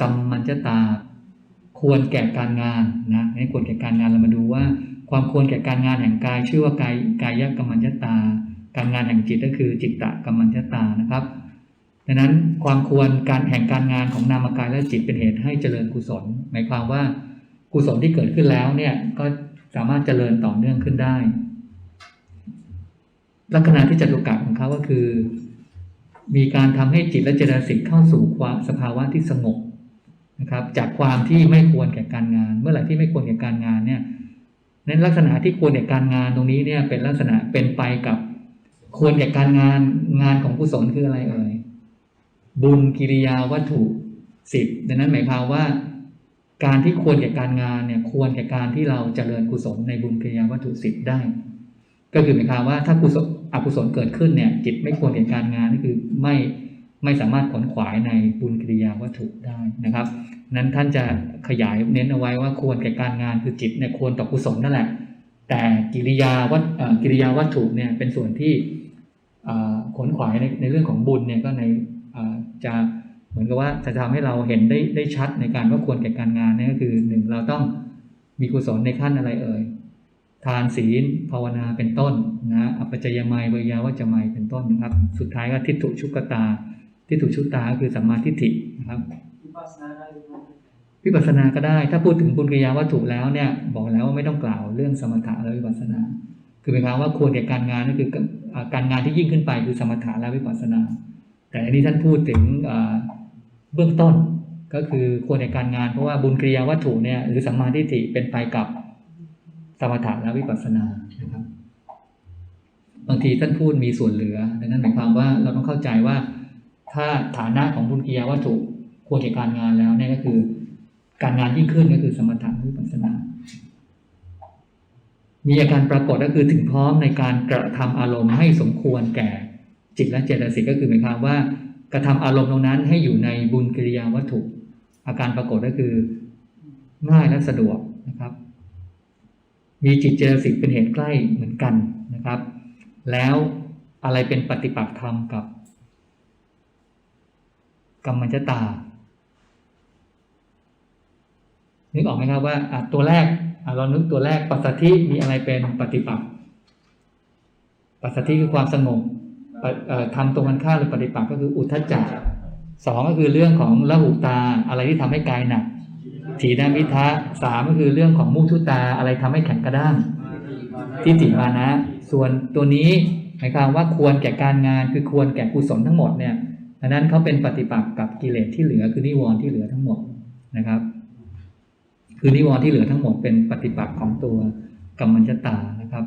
กรรมัญชตา ควรแก่การงานนะนี่ควรแก่การงานเรามาดูว่า ความควรแก่การงานแห่งกาย ชื่อว่ากายกายกรรมัญชตา การงานแห่งจิตก็คือจิตตะกรรมัญชตานะครับดังนั้นความควรการแห่งการงานของนามกายและจิตเป็นเหตุให้เจริญกุศล หมายความว่ากุศลที่เกิดขึ้นแล้วเนี่ยก็สามารถเจริญต่อเนื่องขึ้นได้ ลักษณะที่จตุกะของเขาก็คือ มีการทำให้จิตและเจตสิกเข้าสู่ความสภาวะที่สงบ นะครับจากความที่ไม่ควรแก่การงาน เมื่อไหร่ที่ไม่ควรแก่การงานเนี่ยในลักษณะที่ควรแก่การงานตรงนี้เนี่ยเป็นลักษณะเป็นไปกับควรแก่การงานงานของกุศลคืออะไรเอ่ยบุญกิริยาวัตถุสิบดังนั้นหมายความว่า การที่ควรแก่การงานเนี่ยควรแก่การที่เราเจริญกุศลในบุญกิริยาวัตถุสิบได้ ก็คือหมายความว่าถ้ากุศลอกุศลเกิดขึ้นเนี่ยจิตไม่ควรแก่การงานนี่คือไม่ ไม่สามารถขนขวายในบุญกิริยาวัตถุได้นะครับ นั้นท่านจะขยายเน้นเอาไว้ว่าควรแก่การงานคือจิตเนี่ยควรต่อกุศลนั่นแหละ แต่กิริยาวัตกิริยาวัตถุเนี่ยเป็นส่วนที่ขนขวายในในเรื่องของบุญเนี่ยก็ในจะเหมือนกับว่าจะทำให้เราเห็นได้ได้ชัดในการว่าควรแก่การงานเนี่ยก็คือหนึ่งเราต้องมีกุศลในขั้นอะไรเอ่ยทานศีลภาวนาเป็นต้นนะอัปปจยมัยเวยาวัจจะมัยเป็นต้นนะครับ สุดท้ายก็ทิฏฐุชุกตา ทิฏฐุชุดตาคือสัมมาทิฏฐินะครับวิปัสสนาได้พิปัสนาก็ได้ ถ้าพูดถึงบุญกิยาวัตถุแล้วเนี่ย บอกแล้วว่าไม่ต้องกล่าวเรื่องสมถะและวิปัสสนา คือหมายความว่าควรแก่การงานก็คือการงานที่ยิ่งขึ้นไปคือสมถะและวิปัสสนา แต่อันนี้ท่านพูดถึงเบื้องต้นก็คือควรแก่การงานเพราะว่าบุญกิริยาวัตถุเนี่ยหรือสัมมาทิฏฐิเป็นไปกับสมถะและวิปัสสนานะครับ บางทีท่านพูดมีส่วนเหลือดังนั้นหมายความว่าเราต้องเข้าใจว่า ถ้าฐานะของบุญกิยาวัตถุควรแก่การงานแล้วเนี่ยก็คือ การงานยิ่งขึ้นก็คือสมถะวิปัสสนา มีอาการปรากฏก็คือถึงพร้อมในการกระทำอารมณ์ให้สมควรแก่จิตและเจตสิกก็คือหมายความว่ากระทำอารมณ์ตรงนั้นให้อยู่ในบุญกิริยาวัตถุ อาการปรากฏก็คือง่ายและสะดวกนะครับ มีจิตเจตสิกเป็นเหตุใกล้เหมือนกันนะครับ แล้วอะไรเป็นปฏิปักษ์ธรรมกับ กรรมัญชตา นึกออกไหมครับว่าตัวแรกเรานึกตัวแรกปัสสัทธิมีอะไรเป็นปฏิปักษ์ปัสสัทธิคือความสงบทำตรงกันข้าหรือปฏิปักษ์ก็คืออุทธจจะสองก็คือเรื่องของละหุตาอะไรที่ทำให้กายหนักถีนามิทะสามก็คือเรื่องของมุทุตาอะไรทำให้แข็งกระด้างทิฏฐิมานะ ส่วนตัวนี้หมายความว่าควรแก่การงานคือควรแก่กุศลทั้งหมดเนี่ย ดังนั้นเขาเป็นปฏิปักษ์กับกิเลสที่เหลือคือนิวรณ์ที่เหลือทั้งหมดนะครับ คือนิวรณ์ที่เหลือทั้งหมดเป็นปฏิปักษ์ของตัวกรรมัญชตานะครับ